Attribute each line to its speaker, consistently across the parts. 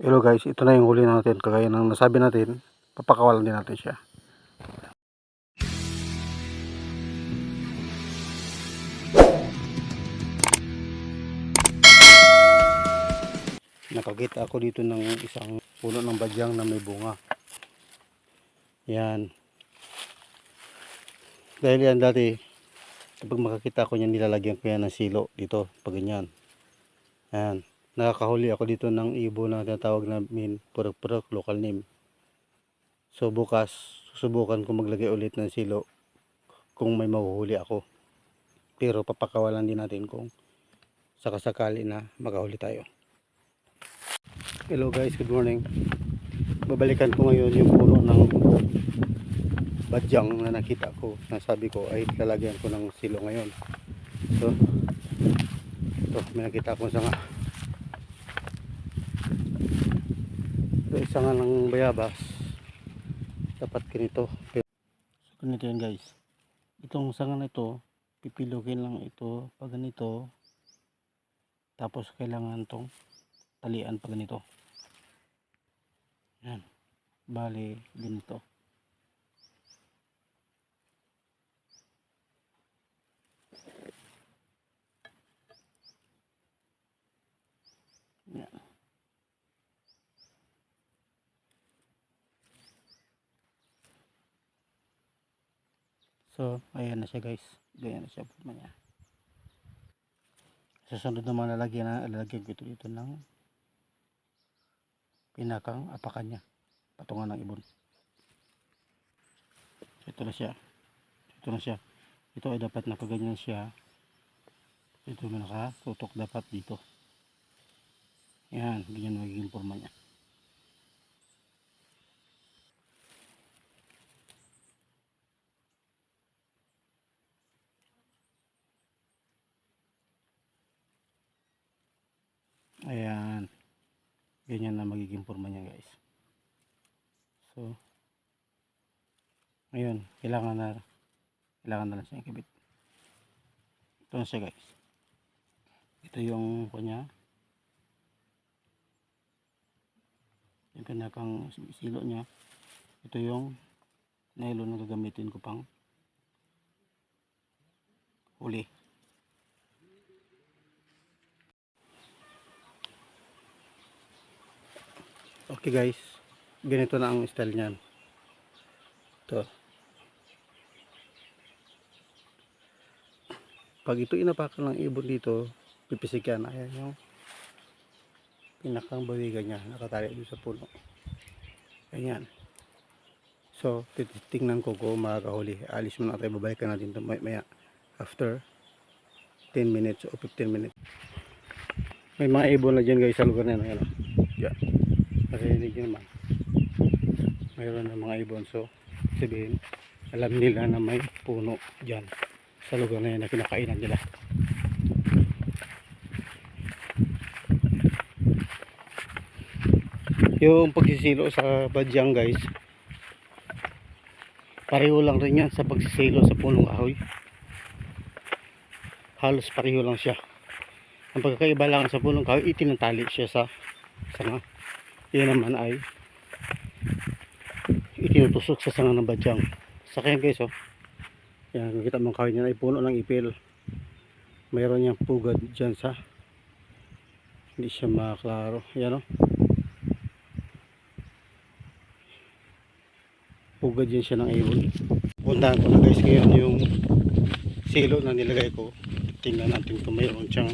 Speaker 1: Hello guys, ito na yung huli natin. Kagaya ng nasabi natin, papakawalan din natin siya. Nakakita ako dito ng isang puno ng badyang na may bunga. Yan. Dahil yan dati, kapag makakita ko yan, nilalagyan ko yan ng silo dito, pag ganyan. Yan. Nakakahuli ako dito ng ibo na tinatawag namin purok-purok, local name. So bukas, susubukan ko maglagay ulit ng silo kung may mahuhuli ako. Pero papakawalan din natin kung sakasakali na makahuli tayo. Hello guys, good morning. Babalikan ko ngayon yung puno ng badyang na nakita ko. Nasabi ko ay lalagyan ko ng silo ngayon. So, ito, may nakita akong sanga. Ito isa nga ng bayabas. Dapat ganito. So, ganito yan guys. Itong sanga na ito, pipilukin lang ito pag ganito. Tapos kailangan tong talian pag ganito. Yan. Bali, ganito. Yan. So, ayan na siya guys. Ganyan na siya forma niya. Sa sunod naman lalagyan na lalagyan ko ito dito ng pinakang apakan niya. Patungan ng ibon. So, ito na siya. Ito na siya. Ito ay dapat nakaganyan siya. Ito may nakatutok dapat dito. Yan, ganyan magiging forma niya. Ayan. Ganyan na magiging forma niya guys. So, ngayon, kailangan na kailangan na lang siya ikabit. Ito na siya guys. Ito yung kanya. Yung pinakang silo niya. Ito yung nylon na gagamitin ko pang huli. Okay guys, ganito na ang style niyan. Ito. Pag ito inapakan ng ibon dito, pipisik yan. Ayan yung pinakang bawigan niya, nakatali doon sa puno. Ganyan. So, titingnan ko kung makakahuli. Alis muna tayo, babalikan natin ito may- maya. After 10 minutes o 15 minutes. May mga ibon na dyan guys sa lugar na yan. Ayan, oh. Mayroon ng mga ibon. So, sabihin, alam nila na may puno dyan sa lugar na yan na kinakainan nila. Yung pagsisilo sa badyang guys, pareho lang rin yan sa pagsisilo sa punong ahoy. Halos pareho lang siya. Ang pagkakaiba lang sa punong kahoy, itinatali siya sa sanga. Yan naman ay itinutusok sa sanga ng badyang. Sa kanya guys, oh. Yan, nakikita mong kahoy niya ay puno ng ipil. Mayroon niyang pugad dyan sa hindi siya maklaro. Yan, oh. Pugad yan siya ng ibon. Puntahan ko na guys ngayon yung silo na nilagay ko. Tingnan natin kung mayroon siyang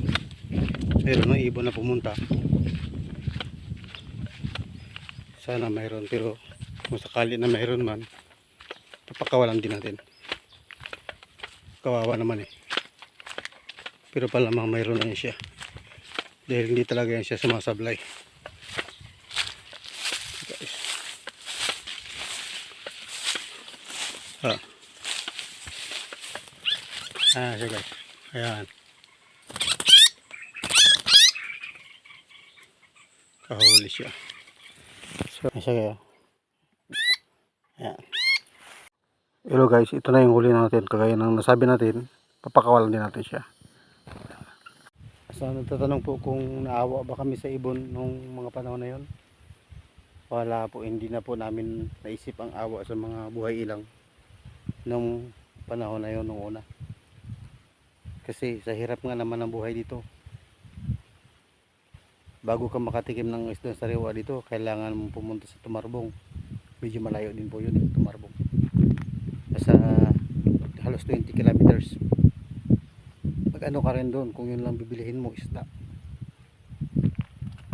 Speaker 1: mayroon ng ibon na pumunta. Sana mayroon pero kung sakali na mayroon man papakawalan din natin. Kawawa naman eh. Pero palamang mayroon na siya. Dahil hindi talaga yan siya sumasablay. Guys. Ah. Ah, siya guys. Ayan. Kahuli siya. So, siya kayo. Ayan. Hello guys, ito na yung huli natin. Kagaya ng nasabi natin, papakawalan din natin siya. So, nagtatanong po kung naawa ba kami sa ibon nung mga panahon na yon. wala po, hindi na po namin naisip ang awa sa mga buhay ilang nung panahon na yon nung una. Kasi sa hirap nga naman ng buhay dito. Bago ka makatikim ng isda sa sariwa dito, kailangan mong pumunta sa Tumarbong. Medyo malayo din po yun, eh, Tumarbong. Sa halos 20 kilometers. Pag ano ka rin doon, kung yun lang bibilihin mo, isda.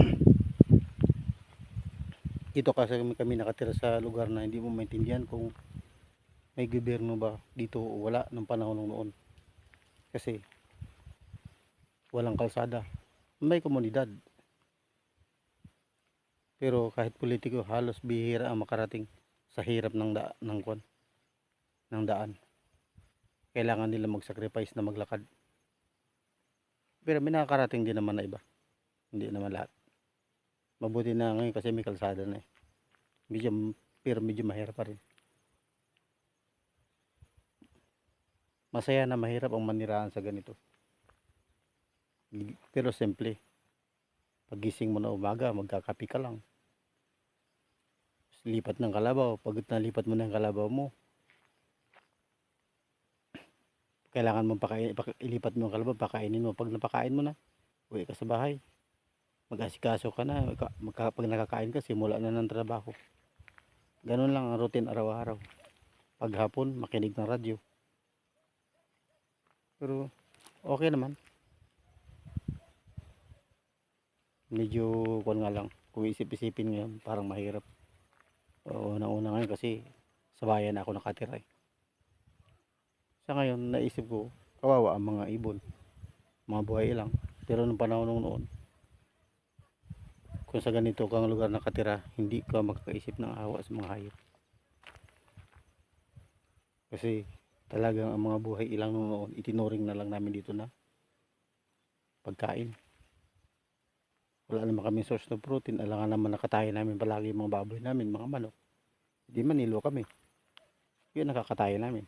Speaker 1: Dito kasi kami, nakatira sa lugar na hindi mo maintindihan kung may gobyerno ba dito o wala nung panahon noon. Kasi walang kalsada. May komunidad. Pero kahit politiko halos bihira ang makarating sa hirap ng da ng kwan ng daan. Kailangan nila mag-sacrifice na maglakad. Pero may nakakarating din naman na iba. Hindi naman lahat. Mabuti na ngayon kasi may kalsada na eh. Medyo, pero medyo mahirap pa rin. Masaya na mahirap ang manirahan sa ganito. Pero simple. Pagising mo na umaga, magkakapi ka lang. Lipat ng kalabaw. Pag nalipat mo na yung kalabaw mo, kailangan mo pakain, pak- ilipat mo ang kalabaw, pakainin mo. Pag napakain mo na, uwi ka sa bahay. Mag-asikaso ka na. Pag nakakain ka, simula na ng trabaho. Ganun lang ang routine araw-araw. Paghapon, makinig ng radyo. Pero, okay naman. Medyo, kung nga lang, kung isip-isipin ngayon, parang mahirap. Oo, unang-una ngayon kasi sa bayan ako nakatira eh. Sa ngayon, naisip ko, kawawa ang mga ibon. Mga buhay lang. Pero nung panahon nung noon, kung sa ganito kang lugar nakatira, hindi ka makakaisip ng awa sa mga hayop. Kasi talagang ang mga buhay ilang noon, itinuring na lang namin dito na pagkain. Wala naman kami source ng protein. Alangan naman nakataya namin palagi mga baboy namin, mga manok. Hindi man nilo kami. Yun nakakataya namin.